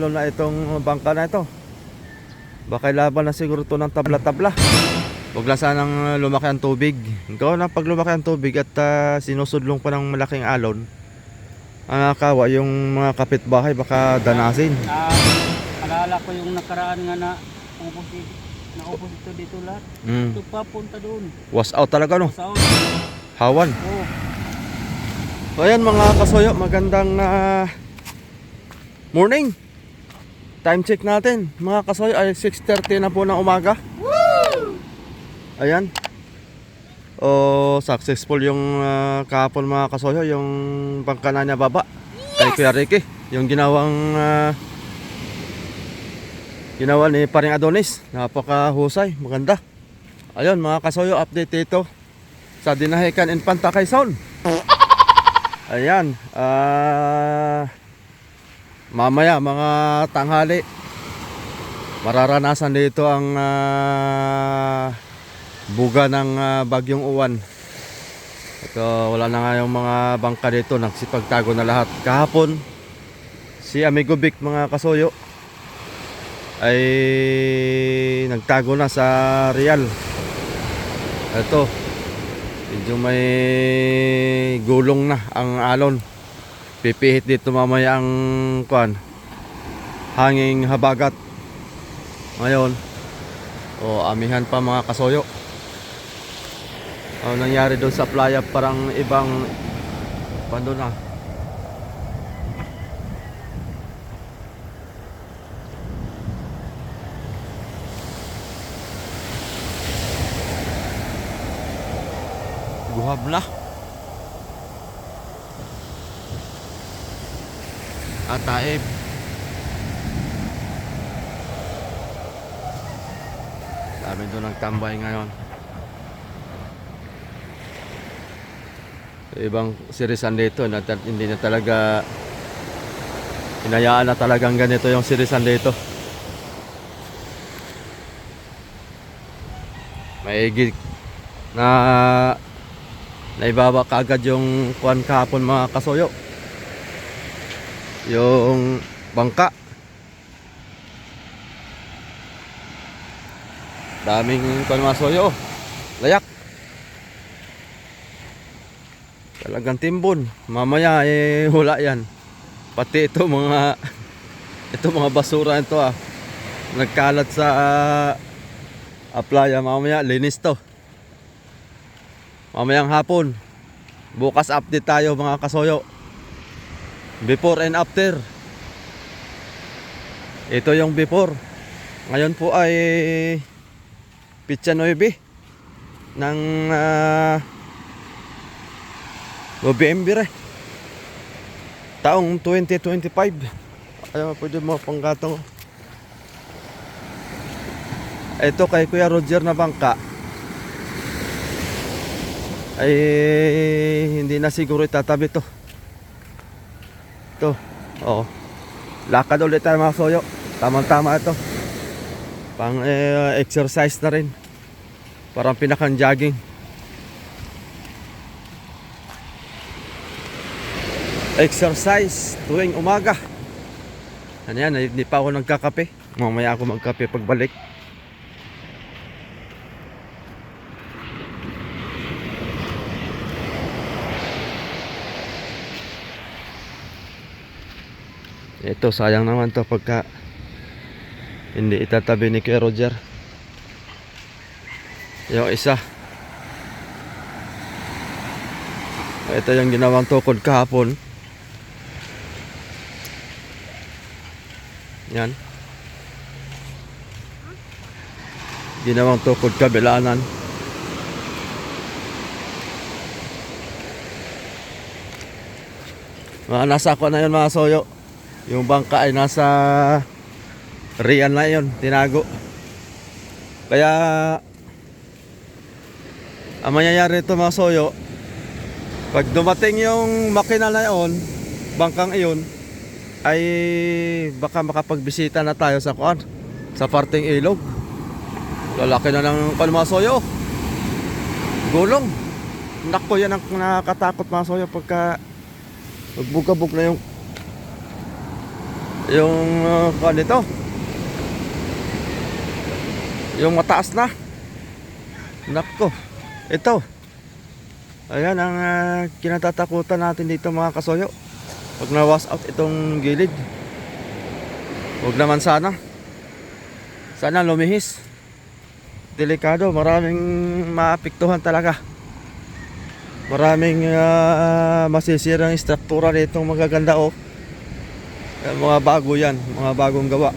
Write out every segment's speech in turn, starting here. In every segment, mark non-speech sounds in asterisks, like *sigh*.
Lalo na itong bangka na ito. Baka laban na siguro to ng tabla-tabla. Huwag lang sanang lumaki ang tubig. Ikaw na pag lumaki ang tubig at ah, sinusudlong pa ng malaking alon, ang nakawa yung mga kapitbahay baka danasin. Ah, alala ko yung nakaraan nga na ubos dito. Naubos ito dito lahat. Mm. Ito papunta doon. Was out talaga no. Sa Hawan. Oh, So ayan mga kasoyo, magandang ah, morning. Time check natin. Mga kasoyo ay 6.30 na po ng umaga. Ayan. O successful yung ah, kahapon mga kasoyo, yung bangka na niya baba. Kay Kuya Ricky. Yung ginawang ah, ginawa ni Paring Adonis. Napakahusay, maganda. Ayun mga kasoyo, update dito sa Dinahican Infanta Quezon. *laughs* Ayan, ah mamaya mga tanghali mararanasan dito ang ah, buga ng ah, bagyong uwan. Ito, wala na nga yung mga bangka dito, nagsipagtago na lahat. Kahapon, si Amigo Vic mga kasoyo ay nagtago na sa Real. Ito, medyo may gulong na ang alon. Pipihit dito mamaya ang kuan. Hanging habagat. Ngayon, o amihan pa mga kasoyo. Ano nangyari doon sa playa parang ibang pando na. Guhab na. At taib. Dami doon nagtambay ngayon. Sa ibang sirisan dito, na, hindi na talaga hinayaan na talagang ganito yung sirisan dito. Maigit na naibaba kaagad yung kuan kahapon mga kasoyo yung bangka. Daming kuan mga soyo. Layak. Talagang timbon. Mamaya eh hula yan. Pati ito mga *laughs* ito mga basura ito ah. Nagkalat sa ah, ah, playa. Mamaya linis to. Mamayang hapon. Bukas update tayo mga kasoyo. Before and after. Ito yung before. Ngayon po ay Pitsa 9 ng uh, November eh. Taong 2025. Ayaw pwede mo panggatong. Ito kay Kuya Roger na bangka ay hindi na siguro itatabi to. Ito. Oo. Lakad ulit tayo mga soyo. Tamang-tama ito. Pang eh, exercise na rin. Parang pinakang jogging. Exercise tuwing umaga. Ano yan, hindi pa ako nagkakape. Mamaya ako magkape pagbalik. Ito sayang naman to pagka hindi itatabi ni Kuya Roger. Yung isa. Ito yung ginawang tukod kahapon. Yan. Ginawang tukod kabilanan. Mga nasa ako na yun mga soyo. Yung bangka ay nasa Rian na yun, tinago. Kaya ang mangyayari ito mga soyo, pag dumating yung makina na yun, bangkang iyon, ay baka makapagbisita na tayo sa kuan, sa parting ilog. Lalaki na ng kuan mga soyo. Gulong. Nako yan ang nakakatakot mga soyo pagka magbugabog na yung Yung uh, kuwan nito. Yung mataas na. Nako. Ito. Ayan ang ah, kinatatakutan natin dito mga kasoyo. Pag na-wash out itong gilid. Huwag naman sana. Sana lumihis. Delikado. Maraming maapektuhan talaga. Maraming ah, masisirang struktura nitong magaganda oh. Yan, mga bago yan. Mga bagong gawa.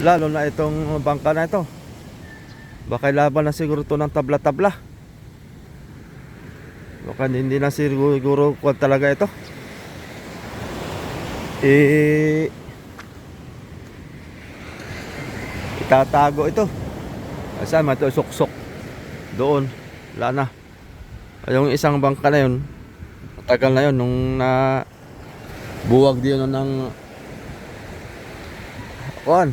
Lalo na itong bangka na ito. Baka laban na siguro to ng tabla-tabla. Baka hindi na siguro kuwan talaga ito. Eh, itatago ito. Asa man ito suksok doon. Wala na. Yung isang bangka na yun, matagal na yun nung na buwag din yun ng kuan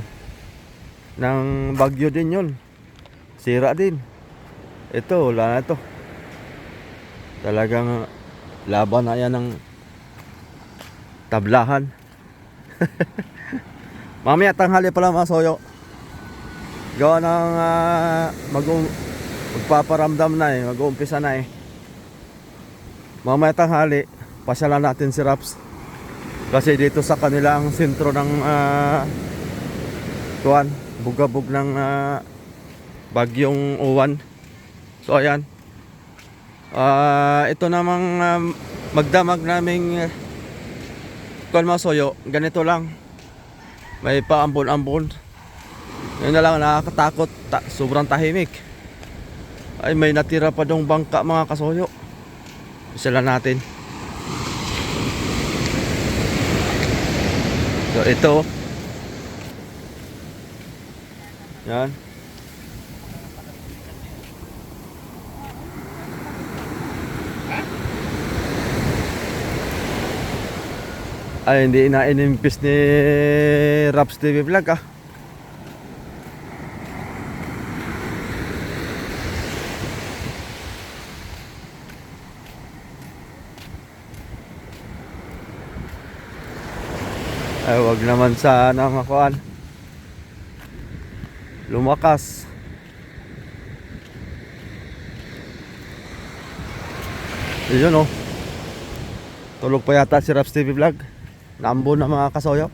ng bagyo din yun. Sira din. Ito, wala na ito. Talagang laban na yan ng tablahan. *laughs* Mamaya tanghali pala mga soyo. Gawa ng uh, mag magpaparamdam na eh, mag-uumpisa na eh. Mamaya tanghali, pasyalan natin si Raps. Kasi dito sa kanilang sentro ng uh, kuan, bugabog ng ah, bagyong uwan. So ayan. Ah, ito namang um, magdamag naming uh, kuan mga soyo, ganito lang. May paambon-ambon. Yun na lang nakakatakot, ta- sobrang tahimik. Ay may natira pa dong bangka mga kasoyo. Isa natin. So ito. Yan. Ay, hindi na inimpis ni Raps TV Vlog ah. Ay, wag naman sana makuan. Lumakas. Yun oh. Tulog pa yata si Raps TV Vlog. Nambo na mga kasoyo.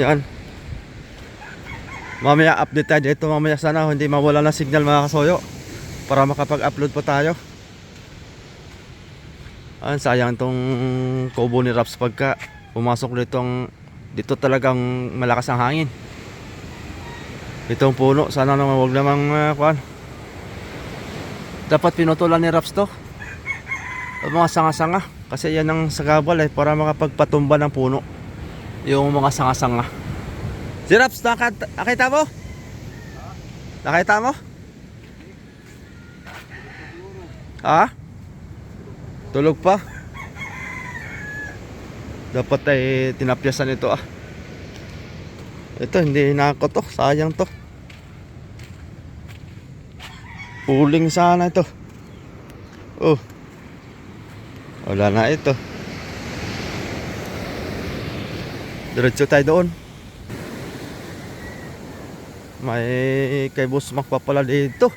Yan. Mamaya update tayo dito mamaya sana hindi mawala na signal mga kasoyo para makapag-upload pa tayo. Ang sayang tong kubo ni Raps pagka pumasok ditong dito talagang malakas ang hangin. Itong puno sana naman wag namang uh, kuan. Dapat pinutulan ni Raps to. Ang mga sanga-sanga kasi yan ang sagabal eh para makapagpatumba ng puno. Yung mga sanga-sanga. Si Raps, nakita, mo? Nakita mo? Ha? Tulog pa? Dapat ay tinapyasan ito ah. Ito hindi nako to, sayang to. Uling sana ito. Oh. Wala na ito. Diretso tayo doon. May kay Boss Mac pa pala dito.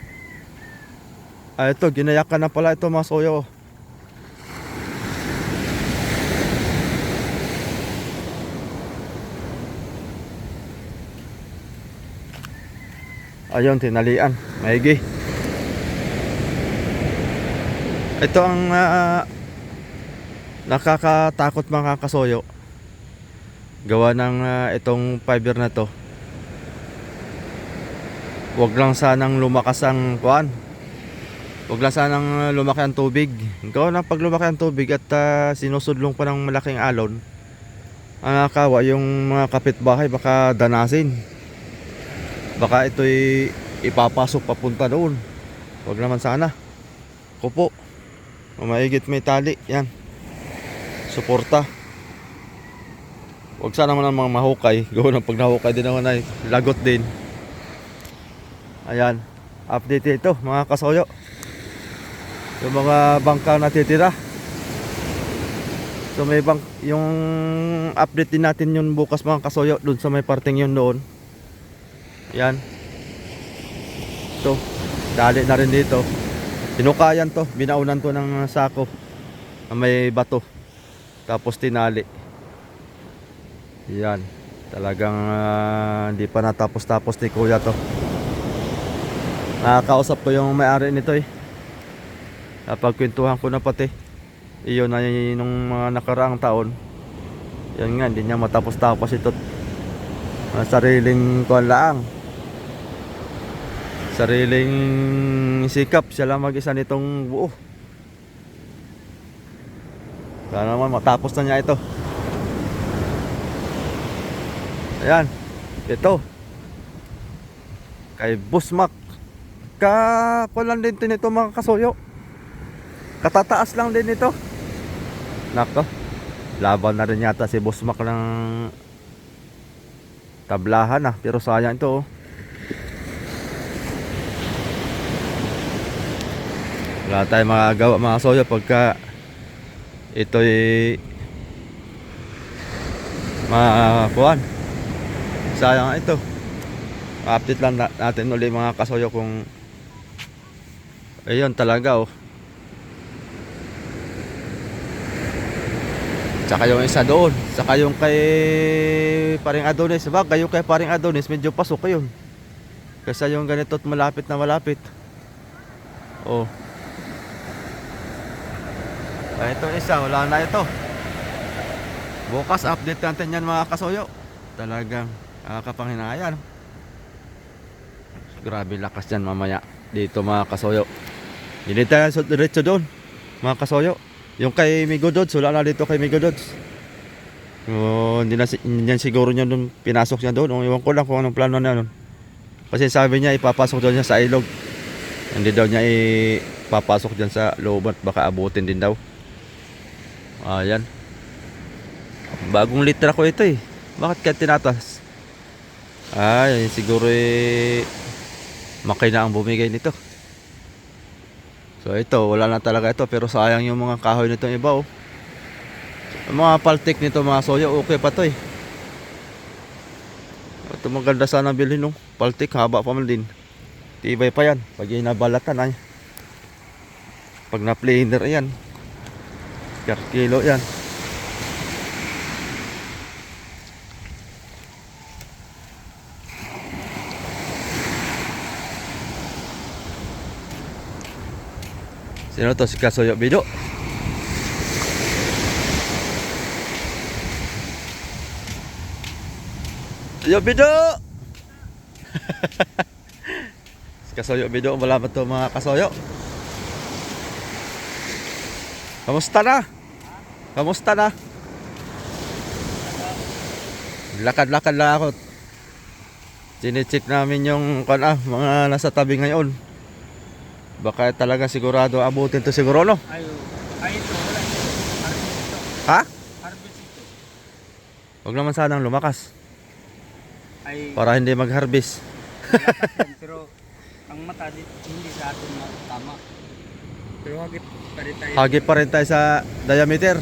Ah, ito, ginayakan na pala ito mga soyo. Ayun, tinalian. Maigi. Ito ang ah, nakakatakot mga kasoyo. Gawa ng ah, itong fiber na to. Huwag lang sanang lumakas ang kuan. Huwag lang sanang lumaki ang tubig. Gawa ng pag lumaki ang tubig at ah, sinusudlong pa ng malaking alon. Ang nakawa yung mga kapitbahay baka danasin. Baka ito'y ipapasok papunta doon. Huwag naman sana. Kupo. Maigit may tali. Yan. Suporta. Huwag sana naman ang mga mahukay. *laughs* Gawin ng pag nahukay din naman ay lagot din. Ayan. Update ito mga kasoyo. Yung mga bangka na titira. So may bang yung update din natin yun bukas mga kasoyo dun sa may parting yun doon. Yan. Ito. Dali na rin dito. Tinukayan to. Binaunan to ng sako. Na may bato. Tapos tinali. Yan. Talagang ah, hindi pa natapos-tapos ni kuya to. Nakakausap ko yung may-ari nito eh. Napagkwentuhan ko na pati. Iyon na yun nung mga nakaraang taon. Yan nga, hindi niya matapos-tapos ito. Sariling kuwan lang. Sariling sikap. Siya lang mag-isa nitong buo. Sana naman matapos na niya ito. Ayan. Ito. Kay Busmak. Kakulan din to nito mga kasoyo. Katataas lang din ito. Nako. Laban na rin yata si Busmak ng tablahan ah. Pero sayang ito oh. Wala tayong magagawa mga soyo pagka ito'y makakuhan. Sayang ito. Update lang na- natin ulit mga kasoyo kung ayun talaga oh. Tsaka yung isa doon. Tsaka yung kay paring Adonis. Bagay yung kay paring Adonis medyo pasok yun. Kasi yung ganito malapit na malapit. Oh. Ah, ito isa, wala na ito. Bukas update natin yan mga kasoyo. Talagang nakakapanghinayang. Grabe lakas yan mamaya. Dito mga kasoyo. Hindi tayo diretso doon. Mga kasoyo. Yung kay Migo Dods, wala na dito kay Migo Dods. Oh, hindi na, yan siguro niya doon, pinasok niya doon. Iwan ko lang kung anong plano na nun. Kasi sabi niya, ipapasok daw niya sa ilog. Hindi daw niya ipapasok dyan sa loob baka abutin din daw. Ayan. Bagong litra ko ito eh. Bakit kaya tinatas? Ay, siguro eh, makina ang bumigay nito. So ito, wala na talaga ito pero sayang yung mga kahoy nitong iba oh. Yung mga paltik nito mga soyo, okay pa to eh. Ito maganda sana bilhin no. Paltik haba pa man din. Tibay pa yan. Pag yung nabalatan ay. Pag na-planer yan. Per kilo yan. Sino to si Kasoyo Bido? Yo Bido! *laughs* si Kasoyo Bido, malaman to mga kasoyo. Kamusta na? Kamusta na? Lakad-lakad lang ako. Chinecheck namin yung kan ah, mga nasa tabi ngayon. Baka talaga sigurado abutin to siguro no? Ay, ay ito, wala ito. Harvest ito. Ha? Harvest ito. Huwag naman sanang lumakas Ay, para hindi mag-harvest. pero ang mata di- hindi sa atin tama. Pero hagip pa rin tayo. Hagi pa rin tayo sa diameter.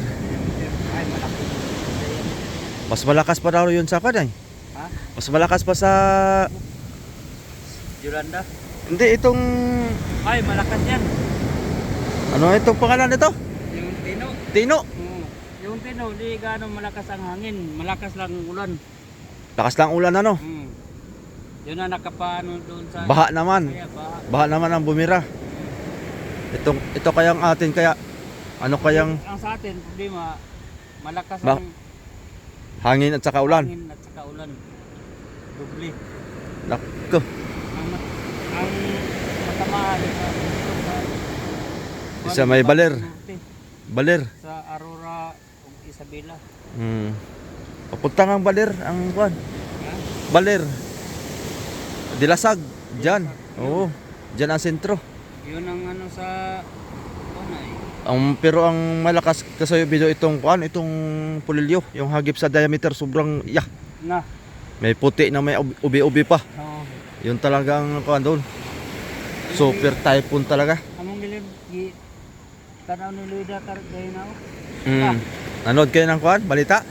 Mas malakas pa daw yun sa kanay. Ha? Mas malakas pa sa... Yolanda? Hindi, itong... Ay, malakas yan. Ano itong pangalan nito? Yung tino. Tino. Mm. Yung tino, di gaano malakas ang hangin. Malakas lang ang ulan. Lakas lang ulan ano. Mm. Yun na nakapaano doon sa... Baha naman. Kaya baha. Baha naman ang bumira. Itong, ito kayang atin kaya... Ano kayang Ang sa atin, problema, malakas Ba- ang hangin at saka ulan? hangin at saka ulan. Dubli. Nako. Ang, ang matamaan sa, Sa may baler. Baler. Sa Aurora, ug Isabela. Hmm. Papunta ang baler. Ang kuan. Baler. Dilasag. Diyan. Oo. Diyan ang sentro. Yun ang ano sa Ang pero ang malakas kasi video itong kuan, itong pulilyo, yung hagip sa diameter sobrang yeah. Na. May puti na may ub- ubi-ubi pa. Oh. Yun talagang kuan doon. Super typhoon talaga. Among gilid gi tanaw ni Luida kar gay na. Mm. Nanood kayo ng kuan? Balita?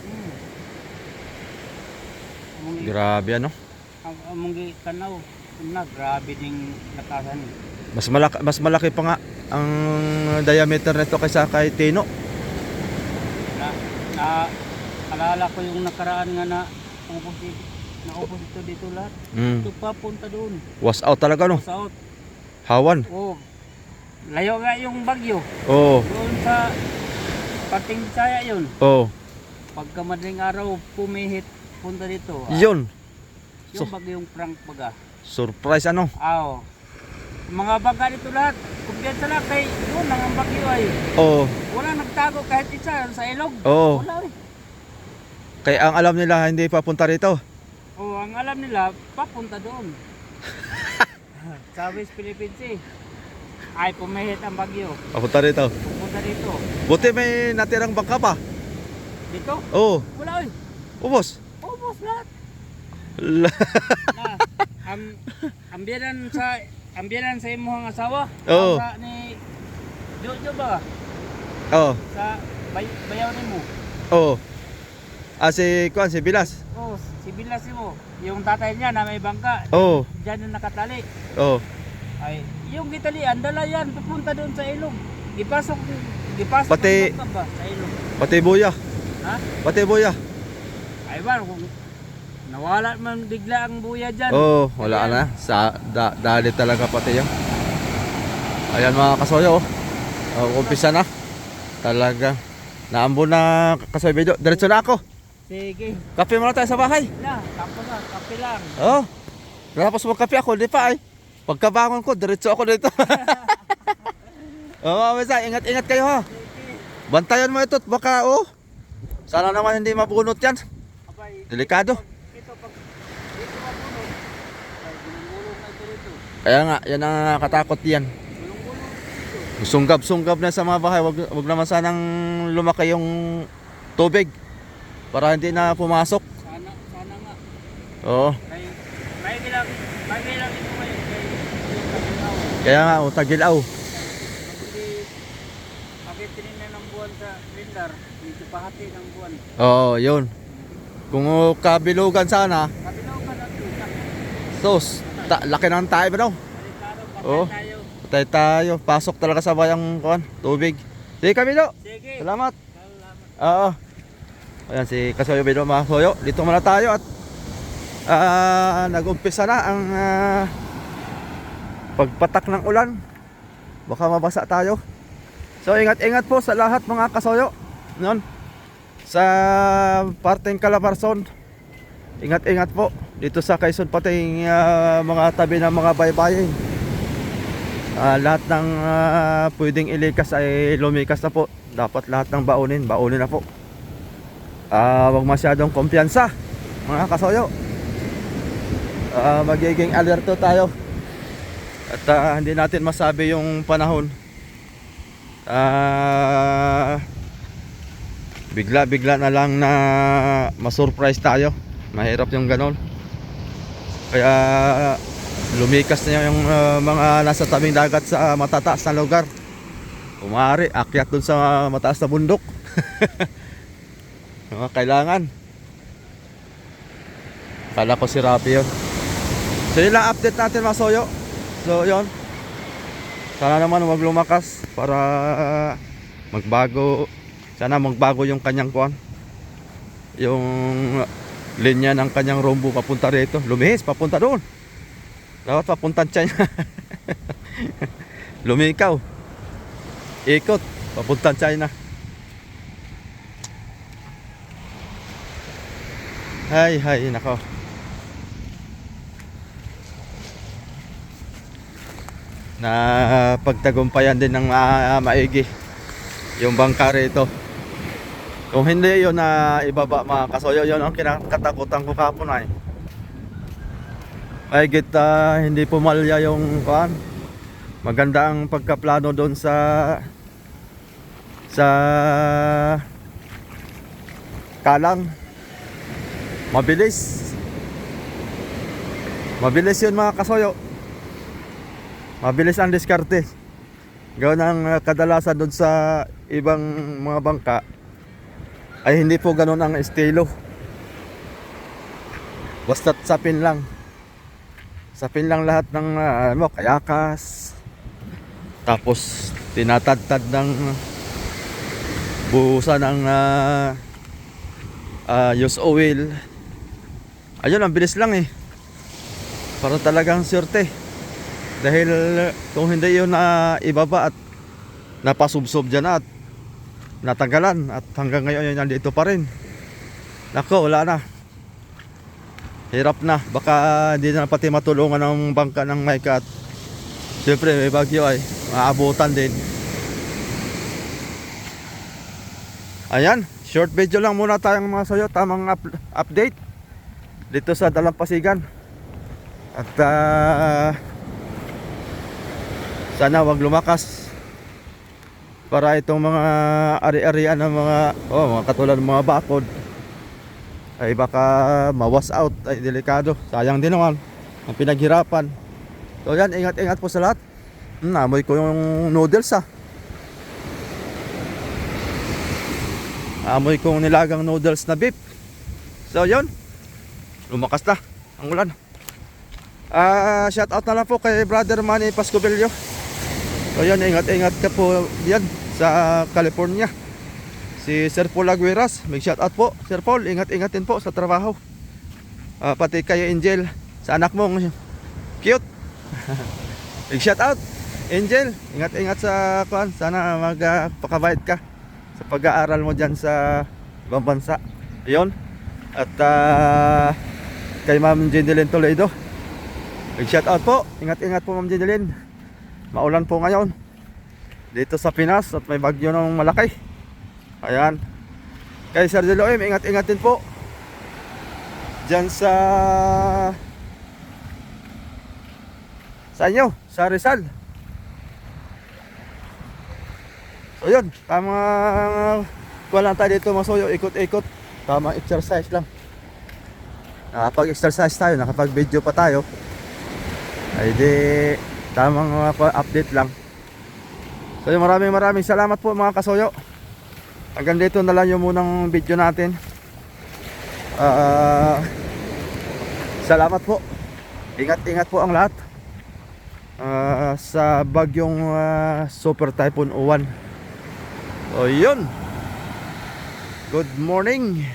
Among gi- Grabe ano. am- among gi tanaw. Na grabe ding lakasan. Mas malaki, mas malaki pa nga ang diameter nito kaysa kay Tino. Na, na alala ko yung nakaraan nga na upos dito, na upos dito dito lahat. Mm. Ito papunta doon. Was out talaga no. South. Hawan. Oh. Layo nga yung bagyo. Oo. Doon sa parting Bisaya yun. Oo. Pagka madaling araw pumihit punta dito. Ah, Yun. Yung So- bagyong Frank baga. Surprise ano. Aw. Mga baga dito lahat. Kumpiyansa lang kay doon lang ang bagyo ay. Oo. Wala nagtago kahit isa sa ilog. Oo. Wala eh. Kaya ang alam nila hindi papunta rito. Oh, ang alam nila, papunta doon. *laughs* sa West Philippines eh. Ay, pumihit ang bagyo. Papunta rito. Pupunta dito. Buti may natirang bangka pa. Dito? Oo. Wala eh. Ubos. Ubus lahat. La- *laughs* na, am, ambiyanan sa ambiyanan sa imong asawa. Oo. Sa ni Jojo ba? Oo. Sa bay, bayaw nimo. Oo. Ah, si Kuan, si Bilas. Oh, si Bilas mo. Yung tatay niya na may bangka. Oo. Diyan na nakatali. Oo. Ay, yung gitalian, dala yan, papunta doon sa ilog. Ipasok, ipasok Pati- ba sa ilog. Pati buya. Ha? Pati buya. Ay, ba, kung nawala man bigla ang buya dyan. Oo, wala na. Sa da, dali talaga pati yan. Ayan mga kasoyo. Oh. umpisa na. Talaga. Naambon na kasoy video. Diretso na ako. Sige. Kape muna tayo sa bahay. Na, tapos na, kape lang. Oo. Oh. Tapos magkape ako, di pa ay. Pagkabangon ko, diretso ako dito. *laughs* Oo, oh, ingat-ingat kayo ha. Bantayan mo ito baka oh. Sana naman hindi mabunot yan. Delikado. ito pag dito mabunod, ay gulong-gulong na ito dito. Kaya nga, yan ang nakakatakot yan. Sunggab-sunggab na sa mga bahay. Wag, wag naman sanang lumaki yung tubig. Para hindi na pumasok. Sana, sana nga. Oo. Kay, may bilang, may bilang ito ngayon. Kaya nga, oh, tagilaw. Hindi, akit tinignan ng buwan sa Lindar, medyo pahati ng buwan. Oo, yun. Kung kabilugan sana, Kapinaw ka na ito, tos, ta- laki ng tayo ba daw? Oo. tayo. Patay tayo. Pasok talaga sa bayang kuan, tubig. Sige kami do. Sige, Salamat. salamat. Oo. Ayan si Kasoyo Bido mga soyo. Dito muna tayo at ah, nag-umpisa na ang ah, pagpatak ng ulan. Baka mabasa tayo. So ingat-ingat po sa lahat mga kasoyo. Noon. Sa parteng Calabarzon. Ingat-ingat po dito sa Quezon pating ah, mga tabi ng mga baybayin. Ah, lahat ng ah, pwedeng ilikas ay lumikas na po. Dapat lahat ng baunin, baunin na po. Ah, wag masyadong kumpiyansa mga kasoyo. Ah, magiging alerto tayo. At ah, hindi natin masabi yung panahon. Ah, bigla-bigla na lang na masurprise tayo. Mahirap yung ganon. Kaya lumikas na yung ah, mga nasa tabing dagat sa matataas na lugar. Kumari, akyat dun sa mataas na bundok. *laughs* Mga kailangan. Kala ko si Rapi yun. So yun lang update natin mga soyo. So yun. Sana naman wag lumakas para magbago. Sana magbago yung kanyang kuan. Yung linya ng kanyang rombo papunta rito. Lumihis papunta doon. Dapat papunta China. *laughs* Lumikaw. Ikot papunta China. Hay, hay, nako. Na pagtagumpayan din ng ah, maigi yung bangka rito. Kung hindi yun na ibaba mga kasoyo, yun ang kinakatakutan ko kapon ay. Ay kita hindi pumalya yung kuan. Maganda ang pagkaplano doon sa sa Kalang. Mabilis. Mabilis yun mga kasoyo. Mabilis ang diskarte. Gawin ang uh, kadalasan doon sa ibang mga bangka. Ay hindi po ganun ang estilo. Basta't sapin lang. Sapin lang lahat ng ah, ano, kayakas. Tapos tinatadtad ng buhusan ng ah, ah, use oil. Ayun, ang bilis lang eh. Para talagang surte. Dahil kung hindi yun na ibaba at napasubsob dyan at natanggalan at hanggang ngayon yun nandito pa rin. Nako, wala na. Hirap na. Baka hindi na pati matulungan ng bangka ng Micah at Siyempre may bagyo ay maabutan din. Ayan, short video lang muna tayong mga sayo, tamang up- update dito sa Dalampasigan. At ah, sana wag lumakas para itong mga ari-arian ng mga oh, mga katulad ng mga bakod ay baka mawas out ay delikado. Sayang din naman ang pinaghirapan. So yan, ingat-ingat po sa lahat. Hmm, amoy ko yung noodles ah. Amoy kong nilagang noodles na beef. So yun, lumakas na ang ulan. Ah, shout out na lang po kay Brother Manny Pascovelio. So yan, ingat-ingat ka po yan sa California. Si Sir Paul Aguiras, may shout out po. Sir Paul, ingat-ingatin po sa trabaho. Ah, pati kay Angel, sa anak mong cute. *laughs* Big shout out. Angel, ingat-ingat sa kuan. Sana magpakabait ka sa pag-aaral mo diyan sa ibang bansa. 'Yon. At ah, kay Ma'am Jenilyn Toledo. Big shout out po. Ingat-ingat po Ma'am Jenilyn. Maulan po ngayon. Dito sa Pinas at may bagyo ng malaki. Ayan. Kay Sir Deloem, ingat-ingat din po. Diyan sa sa inyo, sa Rizal. So yun, tama wala tayo dito masuyo, ikot-ikot. Tama exercise lang. Nakapag-exercise tayo, nakapag-video pa tayo. Ay di, tamang mga update lang. So yun, maraming maraming salamat po mga kasoyo. Hanggang dito na lang yung munang video natin. Ah, salamat po. Ingat-ingat po ang lahat. Ah, sa bagyong ah, Super Typhoon Uwan. O yun. Good morning.